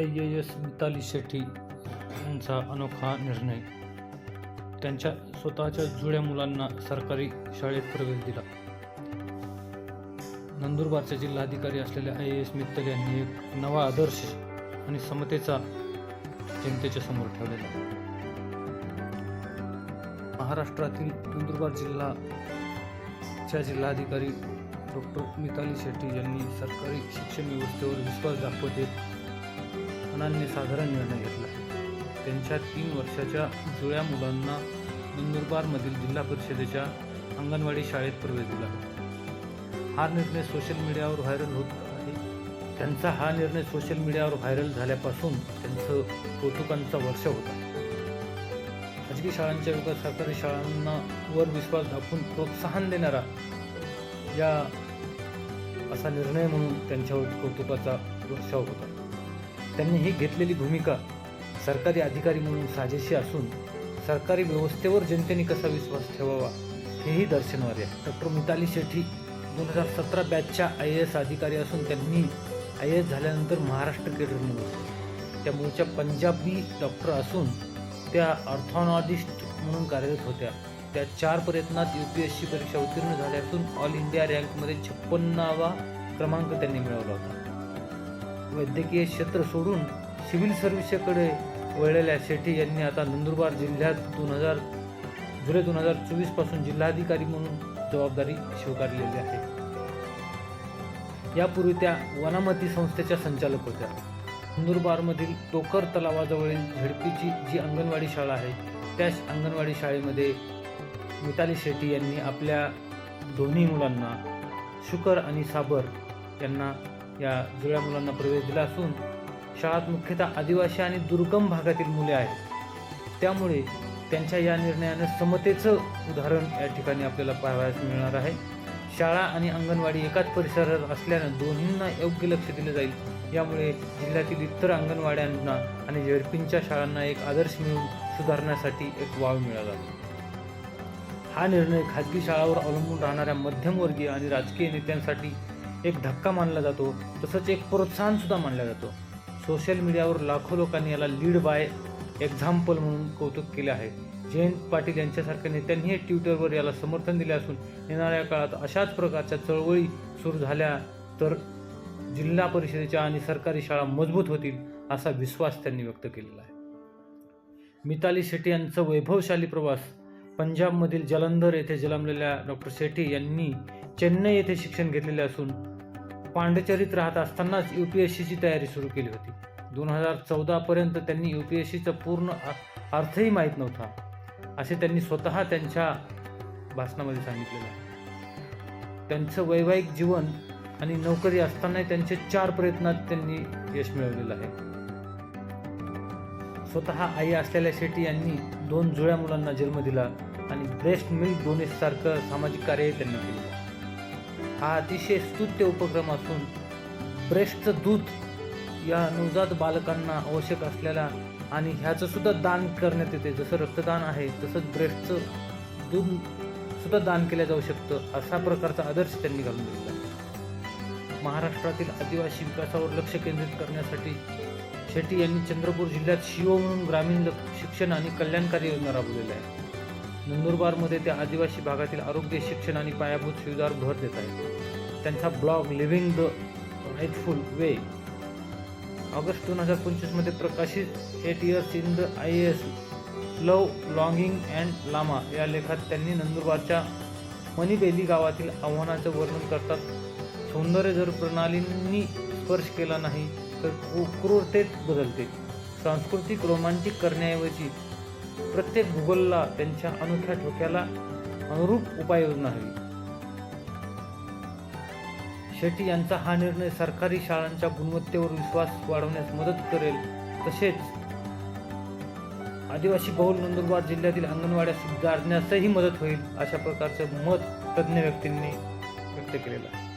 I A S Mitali Shetty यांचा अनोखा निर्णय. त्यांच्या स्वतःच्या जुळ्या मुलांना सरकारी शाळेत प्रवेश दिला. नंदुरबारचे जिल्हाधिकारी असलेल्या आय ए एस मित्तल यांनी एक नवा आदर्श आणि समतेचा जनतेच्या समोर ठेवलेला महाराष्ट्रातील नंदुरबार जिल्हाच्या जिल्हाधिकारी डॉक्टर मिताली शेट्टी यांनी सरकारी शिक्षण व्यवस्थेवर विश्वास दाखवत एक साधारण निर्णय घेतला. त्यांच्या तीन वर्षाच्या जुळ्या मुलांना नंदुरबारमधील जिल्हा परिषदेच्या अंगणवाडी शाळेत प्रवेश दिला. हा निर्णय सोशल मीडियावर व्हायरल होत आहे. त्यांचा हा निर्णय सोशल मीडियावर व्हायरल झाल्यापासून त्यांचं कौतुकांचा वर्ष होता. खाजगी शाळांच्या विकास सरकारी शाळांना वर विश्वास दाखवून प्रोत्साहन देणारा या असा निर्णय म्हणून त्यांच्यावर कौतुकाचा वर्षाव होता. त्यांनी ही घेतलेली भूमिका सरकारी अधिकारी म्हणून साजेशी असून सरकारी व्यवस्थेवर जनतेने कसा विश्वास ठेवावा हेही दर्शनवार आहे. डॉक्टर मिताली शेट्टी दोन हजार सतरा बॅचच्या आय ए एस अधिकारी असून त्यांनी आय ए एस झाल्यानंतर महाराष्ट्र केडर निवडले त्या मूळच्या पंजाबी डॉक्टर असून त्या ऑर्थॉनॉलिस्ट म्हणून कार्यरत होत्या. त्या चार प्रयत्नात यू पी एस सी परीक्षा उत्तीर्ण झाल्या असून ऑल इंडिया रँकमध्ये छप्पन्नावा क्रमांक त्यांनी मिळवला होता. वैद्यकीय क्षेत्र सोडून सिव्हिल सर्व्हिसेकडे वळलेल्या शेट्टी यांनी आता नंदुरबार जिल्ह्यात दोन हजार जुलै दोन हजार चोवीसपासून जिल्हाधिकारी म्हणून जबाबदारी स्वीकारलेली आहे. यापूर्वी त्या वनामती संस्थेच्या संचालक होत्या. नंदुरबारमधील टोकर तलावाजवळील झडपीची जी अंगणवाडी शाळा आहे त्या अंगणवाडी शाळेमध्ये मिताली शेट्टी यांनी आपल्या दोन्ही मुलांना शुकर आणि साबर यांना या जुळ्या मुलांना प्रवेश दिला असून शाळात मुख्यतः आदिवासी आणि दुर्गम भागातील मुले आहेत. त्यामुळे त्यांच्या या निर्णयाने समतेचं उदाहरण या ठिकाणी आपल्याला पाहावयास मिळणार आहे. शाळा आणि अंगणवाडी एकाच परिसरात असल्यानं दोन्हींना योग्य लक्ष दिलं जाईल. यामुळे जिल्ह्यातील इतर अंगणवाड्यांना आणि झेडपींच्या शाळांना एक आदर्श मिळून सुधारण्यासाठी एक वाव मिळाला. हा निर्णय खाजगी शाळावर अवलंबून राहणाऱ्या मध्यमवर्गीय आणि राजकीय नेत्यांसाठी एक धक्का मानला जातो तसंच एक प्रोत्साहनसुद्धा मानला जातो. सोशल मीडियावर लाखो लोकांनी याला लीड बाय एक्झाम्पल म्हणून कौतुक केले आहे. जयंत पाटील यांच्यासारख्या नेत्यांनीही ट्विटरवर याला समर्थन दिले असून येणाऱ्या काळात अशाच प्रकारच्या चळवळी सुरू झाल्या तर जिल्हा परिषदेच्या आणि सरकारी शाळा मजबूत होतील असा विश्वास त्यांनी व्यक्त केलेला आहे. मिताली शेट्टी यांचा वैभवशाली प्रवास पंजाबमधील जलंधर येथे जन्मलेल्या डॉक्टर शेट्टी यांनी चेन्नई येथे शिक्षण घेतलेले असून पांडचरीत राहत असतानाच यू पी एस सीची तयारी सुरू केली होती. दोन हजार चौदापर्यंत त्यांनी यू पी एस सीचा पूर्ण अर्थही माहीत नव्हता असे त्यांनी स्वतः त्यांच्या भाषणामध्ये सांगितलेलं आहे. त्यांचं वैवाहिक जीवन आणि नोकरी असतानाही त्यांचे चार प्रयत्नात त्यांनी यश मिळवलेलं आहे. स्वतः आई असलेल्या शेट्टी यांनी दोन जुळ्या मुलांना जन्म दिला आणि ब्रेस्ट मिल्क डोनेट सारखं सामाजिक कार्यही त्यांनी केलं. हा अतिशय स्तुत्य उपक्रम असून ब्रेस्टचं दूध या नवजात बालकांना आवश्यक असलेला आणि ह्याचं सुद्धा दान करण्यात येते. जसं रक्तदान आहे तसंच ब्रेस्टचं दूध सुद्धा दान केलं जाऊ शकतं असा प्रकारचा आदर्श त्यांनी घालून दिला महाराष्ट्रातील आदिवासी विकासावर लक्ष केंद्रित करण्यासाठी शेट्टी यांनी चंद्रपूर जिल्ह्यात शिओ म्हणून ग्रामीण शिक्षण आणि कल्याणकारी योजना राबवलेल्या आहे नंदुरबारमध्ये त्या आदिवासी भागातील आरोग्य शिक्षण आणि पायाभूत सुविधावर भर देत आहेत. त्यांचा blog living the rightful way August दोन हजार पंचवीसमध्ये प्रकाशित eight years in the I S love longing and lama या लेखात त्यांनी नंदुरबारच्या मणिबेली गावातील आव्हानाचं वर्णन करतात. सौंदर्य जर प्रणालींनी स्पर्श केला नाही तर क्रू- क्रूरतेत बदलते. सांस्कृतिक रोमांटिक करण्याऐवजी प्रत्येक भूगोलला त्यांच्या अनोख्या ठोक्याला अनुरूप उपाययोजना हवी. शेट्टी यांचा हा निर्णय सरकारी शाळांच्या गुणवत्तेवर विश्वास वाढवण्यास मदत करेल तसेच आदिवासी बहुल नंदुरबार जिल्ह्यातील अंगणवाड्या सुधारण्यासही मदत होईल अशा प्रकारचं मत तज्ज्ञ व्यक्तींनी व्यक्त केलेलं आहे.